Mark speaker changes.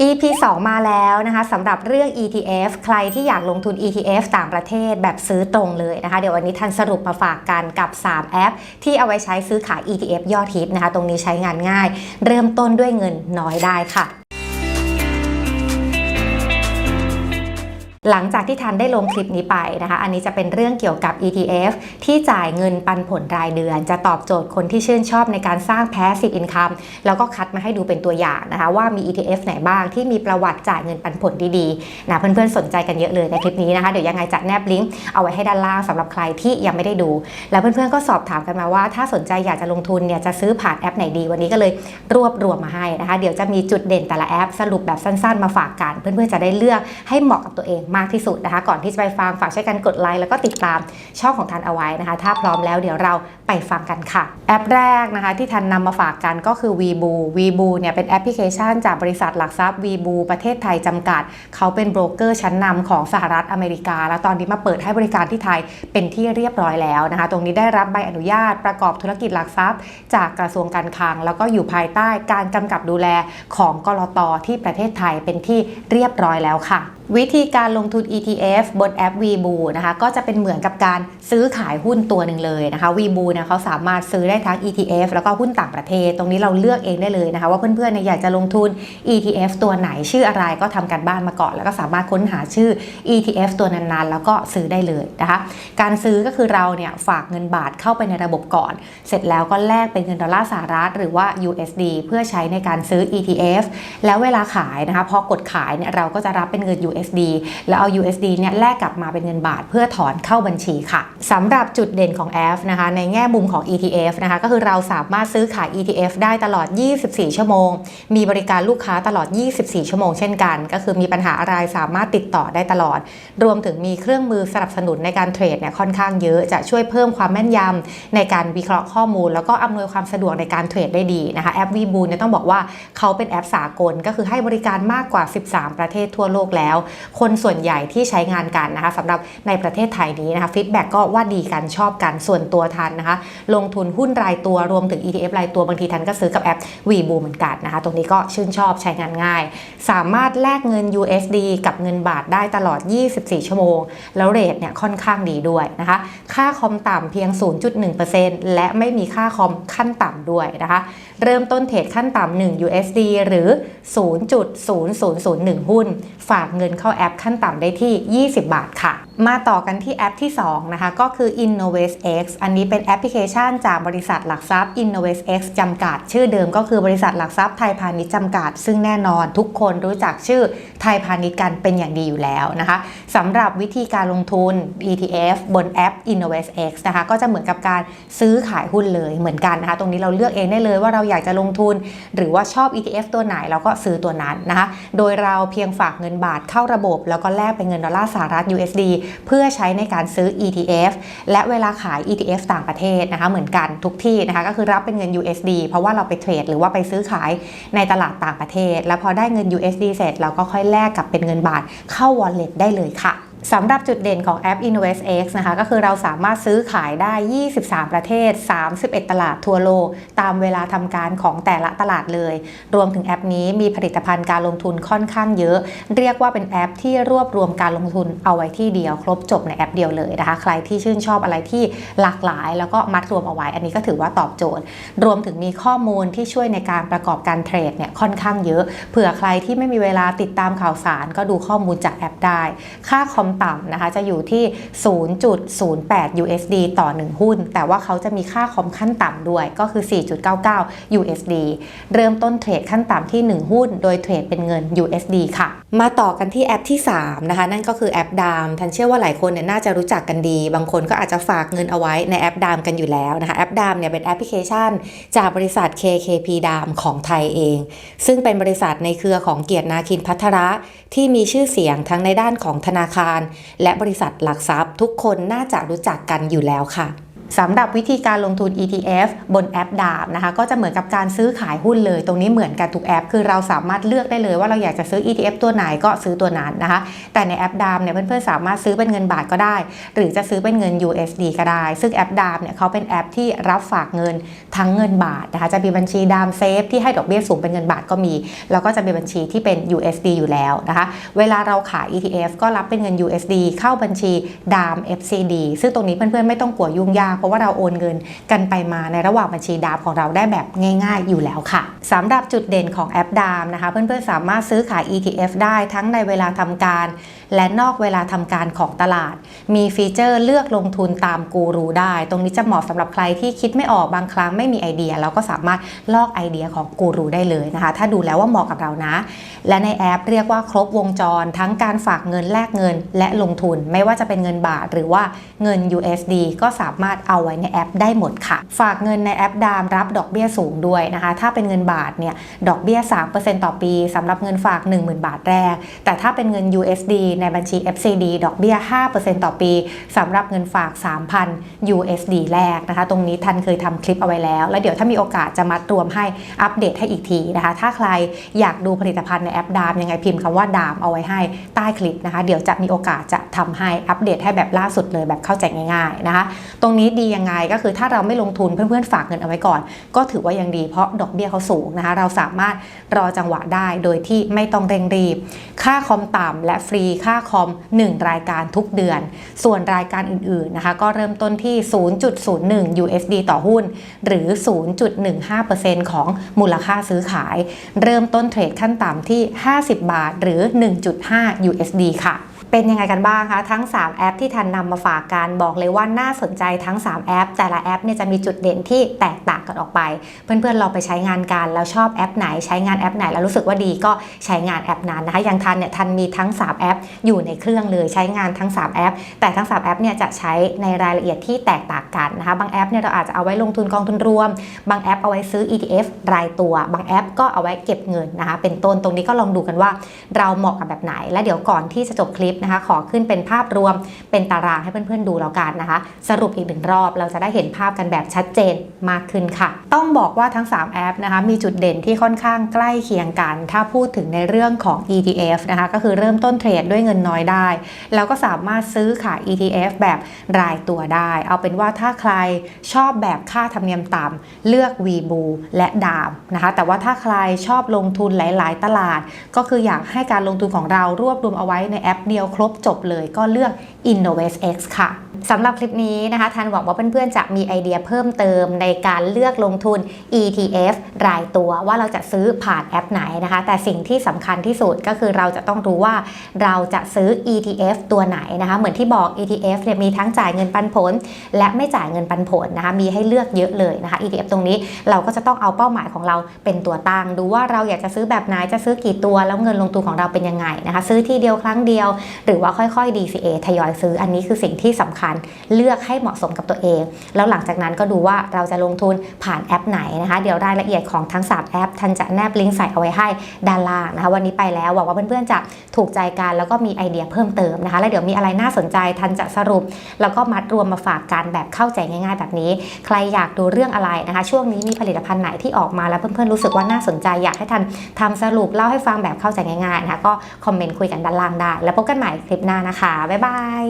Speaker 1: EP 2 มาแล้วนะคะสำหรับเรื่อง ETF ใครที่อยากลงทุน ETF ต่างประเทศแบบซื้อตรงเลยนะคะ เดี๋ยววันนี้ทันสรุปมาฝากกันกับ 3 แอป ที่เอาไว้ใช้ซื้อขาย ETF ยอดฮิตนะคะ ตรงนี้ใช้งานง่าย เริ่มต้นด้วยเงินน้อยได้ค่ะ หลังจากที่ทันได้ลงคลิปนี้ไปนะคะ อันนี้จะเป็นเรื่องเกี่ยวกับ ETF ที่จ่ายเงินปันผลรายเดือน จะตอบโจทย์คนที่ชื่นชอบในการสร้าง passive income แล้วก็คัดมาให้ดูเป็นตัวอย่างนะคะ ว่ามี ETF ไหนบ้างที่มีประวัติจ่ายเงินปันผลดีๆนะเพื่อนๆสนใจกันเยอะเลยในคลิปนี้นะคะ เดี๋ยวยังไงจะแนบลิงก์เอาไว้ให้ด้านล่างสำหรับใครที่ยังไม่ได้ดู แล้วเพื่อนๆก็สอบถามกันมาว่า ถ้าสนใจอยากจะลงทุนเนี่ยจะซื้อผ่านแอปไหนดี วันนี้ก็เลยรวบรวมมาให้นะคะ เดี๋ยวจะมีจุดเด่นแต่ละแอปสรุปแบบสั้นๆ มาฝากกัน เพื่อนๆจะได้เลือกให้เหมาะกับตัวเองมากที่สุดนะคะ ก่อนที่จะไปฟังฝากช่วยกันกดไลค์แล้วก็ติดตามช่องของทันเอาไว้นะคะ ถ้าพร้อมแล้วเดี๋ยวเราไปฟังกันค่ะ แอปแรกนะคะที่ทันนำมาฝากกันก็คือ v b o v b o เนี่ยเป็นแอปพลิเคชัน จากบริษัทหลักทรัพย์ v b o ประเทศไทยจำกัด เขาเป็นโบรกเกอร์ชั้นนำของสหรัฐอเมริกา แล้วตอนนี้มาเปิดให้บริการที่ไทยเป็นที่เรียบร้อยแล้วนะคะ ตรงนี้ได้รับใบอนุญาตประกอบธุรกิจหลักทรัพย์ จากกระทรวงการคลัง แล้วก็อยู่ภายใต้การกำกับดูแลของกรตที่ประเทศไทยเป็นที่เรียบร้อยแล้วค่ะวิธีการลงทุน ETF บนแอป v b o นะคะก็จะเป็นเหมือนกับการซื้อขายหุ้นตัวหนึ่งเลยนะคะ v b o เนี่ยเขาสามารถซื้อได้ทั้ง ETF แล้วก็หุ้นต่างประเทศ ตรงนี้เราเลือกเองได้เลยนะคะ ว่าเพื่อนๆเนี่ยอยากจะลงทุน ETF ตัวไหนชื่ออะไรก็ทำการบ้านมาก่อน แล้วก็สามารถค้นหาชื่อ ETF ตัวนั้นๆ แล้วก็ซื้อได้เลยนะคะ การซื้อก็คือเราเนี่ยฝากเงินบาทเข้าไปในระบบก่อน เสร็จแล้วก็แลกเป็นเงินดอลลาร์สหรัฐหรือว่า USD เพื่อใช้ในการซื้อ ETF แล้วเวลาขายนะคะพอกดขายเนี่ยเราก็จะรับเป็นเงิน USD แล้วเอา USD เนี่ยแลกกลับมาเป็นเงินบาทเพื่อถอนเข้าบัญชีค่ะสำหรับจุดเด่นของแอปนะคะในแง่มุมของ ETF นะคะก็คือเราสามารถซื้อขาย ETF ได้ตลอด 24 ชั่วโมง มีบริการลูกค้าตลอด 24 ชั่วโมงเช่นกัน ก็คือมีปัญหาอะไรสามารถติดต่อได้ตลอด รวมถึงมีเครื่องมือสนับสนุนในการเทรดเนี่ยค่อนข้างเยอะจะช่วยเพิ่มความแม่นยำในการวิเคราะห์ข้อมูล แล้วก็อำนวยความสะดวกในการเทรดได้ดีนะคะแอปวีบูเนี่ยต้องบอกว่าเขาเป็นแอปสากลก็คือให้บริการมากกว่า 13 ประเทศทั่วโลกแล้วคนส่วนใหญ่ที่ใช้งานกันนะคะสำหรับในประเทศไทยนี้นะคะฟีดแบ็กก็ว่าดีกันชอบกันส่วนตัวทันนะคะลงทุนหุ้นรายตัวรวมถึง ETF รายตัวบางทีทันก็ซื้อกับแอปวีบูเหมือนกันนะคะตรงนี้ก็ชื่นชอบใช้งานง่าย สามารถแลกเงิน USD กับเงินบาทได้ตลอด 24 ชั่วโมง แล้วเรทเนี่ยค่อนข้างดีด้วยนะคะค่าคอมต่ำเพียง 0.1%และไม่มีค่าคอมขั้นต่ำด้วยนะคะเริ่มต้นเทรดขั้นต่ำ1 USD หรือ 0.0001 หุ้น ฝากเงินเข้าแอปขั้นต่ำได้ที่ 20 บาทค่ะ มาต่อกันที่แอปที่ 2 นะคะ ก็คือ InnovestX อันนี้เป็นแอปพลิเคชันจากบริษัทหลักทรัพย์ InnovestX จำกัด ชื่อเดิมก็คือบริษัทหลักทรัพย์ไทยพาณิชย์จำกัด ซึ่งแน่นอนทุกคนรู้จักชื่อไทยพาณิชย์กันเป็นอย่างดีอยู่แล้วนะคะสำหรับวิธีการลงทุน ETF บนแอป InnovestX นะคะ ก็จะเหมือนกับการซื้อขายหุ้นเลยเหมือนกันนะคะ ตรงนี้เราเลือกเองได้เลยว่าเราอยากจะลงทุน หรือว่าชอบ ETF ตัวไหนเราก็ซื้อตัวนั้นนะคะ โดยเราเพียงฝากเงินบาทเข้าระบบ แล้วก็แลกเป็นเงินดอลลาร์สหรัฐ USD เพื่อใช้ในการซื้อ ETF และเวลาขาย ETF ต่างประเทศนะคะเหมือนกันทุกที่นะคะก็คือรับเป็นเงิน USD เพราะว่าเราไปเทรดหรือว่าไปซื้อขายในตลาดต่างประเทศ แล้วพอได้เงิน USD เสร็จเราก็ค่อยแลกกับเป็นเงินบาทเข้า wallet ได้เลยค่ะ สำหรับจุดเด่นของแอป InvestX นะคะก็คือเราสามารถซื้อขายได้ 23 ประเทศ 31 ตลาดทั่วโลก ตามเวลาทำการของแต่ละตลาดเลย รวมถึงแอปนี้มีผลิตภัณฑ์การลงทุนค่อนข้างเยอะ เรียกว่าเป็นแอปที่รวบรวมการลงทุนเอาไว้ที่เดียว ครบจบในแอปเดียวเลยนะคะ ใครที่ชื่นชอบอะไรที่หลากหลาย แล้วก็มัดรวมเอาไว้ อันนี้ก็ถือว่าตอบโจทย์ รวมถึงมีข้อมูลที่ช่วยในการประกอบการเทรดเนี่ยค่อนข้างเยอะ เผื่อใครที่ไม่มีเวลาติดตามข่าวสาร ก็ดูข้อมูลจากแอปได้ ค่าคอมต่ำนะคะจะอยู่ที่ 0.08 USD ต่อ 1 หุ้น แต่ว่าเขาจะมีค่าคอมขั้นต่ำด้วยก็คือ 4.99 USD เริ่มต้นเทรดขั้นต่ำที่ 1 หุ้น โดยเทรดเป็นเงิน USD ค่ะ มาต่อกันที่แอปที่ 3 นะคะ นั่นก็คือแอปดามทันเชื่อว่าหลายคนเนี่ยน่าจะรู้จักกันดี บางคนก็อาจจะฝากเงินเอาไว้ในแอปดามกันอยู่แล้วนะคะแอปดามเนี่ยเป็นแอปพลิเคชัน จากบริษัท KKP ดามของไทยเอง ซึ่งเป็นบริษัทในเครือของเกียรตินาคินพัทระที่มีชื่อเสียงทั้งในด้านของธนาคารและบริษัทหลักทรัพย์ ทุกคนน่าจะรู้จักกันอยู่แล้วค่ะ สำหรับวิธีการลงทุน ETF บนแอปดาบนะคะก็จะเหมือนกับการซื้อขายหุ้นเลย ตรงนี้เหมือนกันทุกแอป คือเราสามารถเลือกได้เลยว่าเราอยากจะซื้อ ETF ตัวไหนก็ซื้อตัวนั้นนะคะ แต่ในแอปดามเนี่ยเพื่อนๆสามารถซื้อเป็นเงินบาทก็ได้ หรือจะซื้อเป็นเงิน USD ก็ได้ ซึ่งแอปดามเนี่ยเขาเป็นแอปที่รับฝากเงินทั้งเงินบาทนะคะจะมีบัญชีดามเซฟที่ให้ดอกเบี้ยสูงเป็นเงินบาทก็มี แล้วก็จะมีบัญชีที่เป็น USD อยู่แล้วนะคะ เวลาเราขาย ETF ก็รับเป็นเงิน USD เข้าบัญชีดาม FCD ซึ่งตรงนี้เพื่อนๆไม่ต้องกลัวยุ่งยากเพราะว่าเราโอนเงินกันไปมาในระหว่างบัญชีดามของเราได้แบบง่าย ๆ อยู่แล้วค่ะสำหรับจุดเด่นของแอปดามนะคะ เพื่อนๆสามารถซื้อขาย ETF ได้ทั้งในเวลาทำการและนอกเวลาทำการของตลาด มีฟีเจอร์เลือกลงทุนตามกูรูได้ ตรงนี้จะเหมาะสำหรับใครที่คิดไม่ออกบางครั้งไม่มีไอเดีย เราก็สามารถลอกไอเดียของกูรูได้เลยนะคะ ถ้าดูแล้วว่าเหมาะกับเรานะ และในแอปเรียกว่าครบวงจร ทั้งการฝากเงินแลกเงิน และลงทุนไม่ว่าจะเป็นเงินบาท หรือว่าเงิน USD ก็สามารถเอาไว้ในแอปได้หมดค่ะ ฝากเงินในแอปดามรับดอกเบี้ยสูงด้วยนะคะ ถ้าเป็นเงินบาทเนี่ยดอกเบี้ย3%ต่อปีสำหรับเงินฝาก 10,000 บาทแรก แต่ถ้าเป็นเงิน USD ในบัญชี FCD ดอกเบี้ย 5%ต่อปีสำหรับเงินฝาก 3,000 USD แรกนะคะ ตรงนี้ทันเคยทำคลิปเอาไว้แล้ว แล้วเดี๋ยวถ้ามีโอกาสจะมัดรวมให้อัปเดตให้อีกทีนะคะ ถ้าใครอยากดูผลิตภัณฑ์ในแอปดามยังไงพิมพ์คำว่าดามเอาไว้ให้ใต้คลิปนะคะ เดี๋ยวจะมีโอกาสจะทำให้อัปเดตให้แบบล่าสุดเลยแบบเข้าใจง่ายๆนะคะ ตรงนี้ดียังไงก็คือถ้าเราไม่ลงทุนเพื่อนๆฝากเงินเอาไว้ก่อน ก็ถือว่ายังดีเพราะดอกเบี้ยเขาสูงนะคะ เราสามารถรอจังหวะได้โดยที่ไม่ต้องเร่งรีบ ค่าคอมต่ำและฟรีค่าคอม 1 รายการทุกเดือน ส่วนรายการอื่นๆนะคะก็เริ่มต้นที่ 0.01 USD ต่อหุ้น หรือ 0.15%ของมูลค่าซื้อขาย เริ่มต้นเทรดขั้นต่ำที่ 50 บาท หรือ 1.5 USD ค่ะ เป็นยังไงกันบ้างคะทั้ง 3 แอปที่ทันนำมาฝากกันบอกเลยว่าน่าสนใจทั้ง 3 แอป แต่ละแอปเนี่ยจะมีจุดเด่นที่แตกต่างกันออกไป เพื่อนๆเราไปใช้งานกันแล้วชอบแอปไหนใช้งานแอปไหนแล้วรู้สึกว่าดีก็ใช้งานแอปนั้นนะคะอย่างทันเนี่ยทันมีทั้ง 3 แอป อยู่ในเครื่องเลยใช้งานทั้ง 3 แอป แต่ทั้ง 3 แอปเนี่ยจะใช้ในรายละเอียดที่แตกต่างกันนะคะบางแอปเนี่ยเราอาจจะเอาไว้ลงทุนกองทุนรวม บางแอปเอาไว้ซื้อ ETF รายตัว บางแอปก็เอาไว้เก็บเงินนะคะเป็นต้นตรงนี้ก็ลองดูกันว่า เราเหมาะกับแบบไหน และเดี๋ยวก่อนที่จะจบคลิปนะคะ ขอขึ้นเป็นภาพรวมเป็นตารางให้เพื่อนๆดูแล้วกันนะคะ สรุปอีกหนึ่งรอบเราจะได้เห็นภาพกันแบบชัดเจนมากขึ้นค่ะ ต้องบอกว่าทั้ง 3 แอปนะคะมีจุดเด่นที่ค่อนข้างใกล้เคียงกัน ถ้าพูดถึงในเรื่องของ ETF นะคะก็คือเริ่มต้นเทรดด้วยเงินน้อยได้ แล้วก็สามารถซื้อขาย ETF แบบรายตัวได้ เอาเป็นว่าถ้าใครชอบแบบค่าธรรมเนียมต่ำเลือก v b o และดามนะคะแต่ว่าถ้าใครชอบลงทุนหลาย ๆ ตลาด ก็คืออยากให้การลงทุนของเรารวบรวมเอาไว้ในแอปเดียวครบจบเลยก็เลือก InnovestX ค่ะ สำหรับคลิปนี้นะคะทันหวังว่าเพื่อนๆจะมีไอเดียเพิ่มเติมในการเลือกลงทุน ETF รายตัวว่าเราจะซื้อผ่านแอปไหนนะคะ แต่สิ่งที่สำคัญที่สุดก็คือเราจะต้องรู้ว่าเราจะซื้อ ETF ตัวไหนนะคะเหมือนที่บอก ETF เนี่ยมีทั้งจ่ายเงินปันผล และไม่จ่ายเงินปันผลนะคะมีให้เลือกเยอะเลยนะคะ ETF ตรงนี้เราก็จะต้องเอาเป้าหมายของเราเป็นตัวตั้งดูว่าเราอยากจะซื้อแบบไหนจะซื้อกี่ตัวแล้วเงินลงทุนของเราเป็นยังไงนะคะ ซื้อที่เดียวครั้งเดียว หรือว่าค่อยๆ DCA ทยอยซื้ออันนี้คือสิ่งที่สำคัญเลือกให้เหมาะสมกับตัวเอง แล้วหลังจากนั้นก็ดูว่าเราจะลงทุนผ่านแอปไหนนะคะ เดี๋ยวรายละเอียดของทั้ง 3 แอปทันจะแนบลิงก์ใส่เอาไว้ให้ด้านล่างนะคะ วันนี้ไปแล้วหวังว่าเพื่อนๆจะถูกใจกันแล้วก็มีไอเดียเพิ่มเติมนะคะ แล้วเดี๋ยวมีอะไรน่าสนใจทันจะสรุป แล้วก็มัดรวมมาฝากกันแบบเข้าใจง่าย ๆ แบบนี้ ใครอยากดูเรื่องอะไรนะคะ ช่วงนี้มีผลิตภัณฑ์ไหนที่ออกมาแล้วเพื่อนๆรู้สึกว่าน่าสนใจอยากให้ทันทำสรุปเล่าให้ฟังแบบเข้าใจง่ายๆนะคะก็คอมเมนต์คุยกันด้านล่างได้ แล้วพบกันใหม่คลิปหน้านะคะ บ๊ายบาย